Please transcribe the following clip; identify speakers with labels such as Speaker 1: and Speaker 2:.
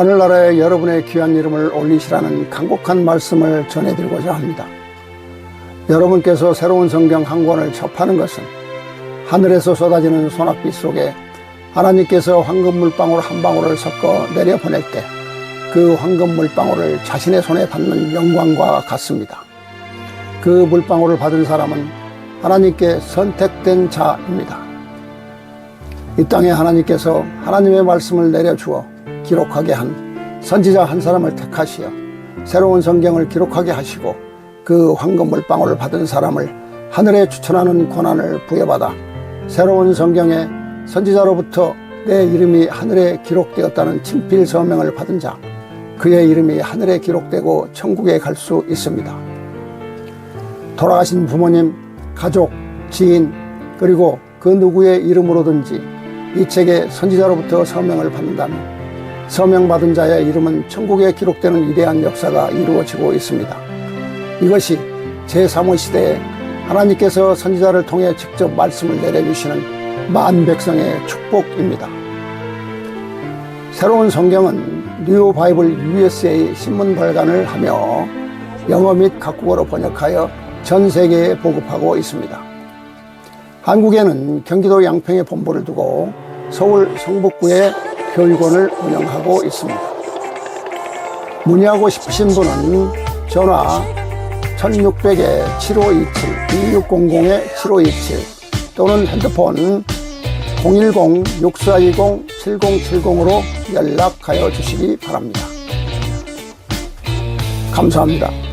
Speaker 1: 하늘나라에 여러분의 귀한 이름을 올리시라는 간곡한 말씀을 전해드리고자 합니다. 여러분께서 새로운 성경 한 권을 접하는 것은 하늘에서 쏟아지는 소낙비 속에 하나님께서 황금 물방울 한 방울을 섞어 내려 보낼 때 그 황금 물방울을 자신의 손에 받는 영광과 같습니다. 그 물방울을 받은 사람은 하나님께 선택된 자입니다. 이 땅에 하나님께서 하나님의 말씀을 내려주어 기록하게 한 선지자 한 사람을 택하시어 새로운 성경을 기록하게 하시고 그 황금 물방울을 받은 사람을 하늘에 추천하는 권한을 부여받아 새로운 성경에 선지자로부터 내 이름이 하늘에 기록되었다는 친필 서명을 받은 자, 그의 이름이 하늘에 기록되고 천국에 갈 수 있습니다. 돌아가신 부모님, 가족, 지인, 그리고 그 누구의 이름으로든지 이 책에 선지자로부터 서명을 받는다면 서명받은 자의 이름은 천국에 기록되는 위대한 역사가 이루어지고 있습니다. 이것이 제3의 시대에 하나님께서 선지자를 통해 직접 말씀을 내려주시는 만 백성의 축복입니다. 새로운 성경은 뉴 바이블 USA 신문 발간을 하며 영어 및 각국어로 번역하여 전 세계에 보급하고 있습니다. 한국에는 경기도 양평에 본부를 두고 서울 성북구에 교육원을 운영하고 있습니다. 문의하고 싶으신 분은 전화 1600-7527-2600-7527 또는 핸드폰 010-6420-7070으로 연락하여 주시기 바랍니다. 감사합니다.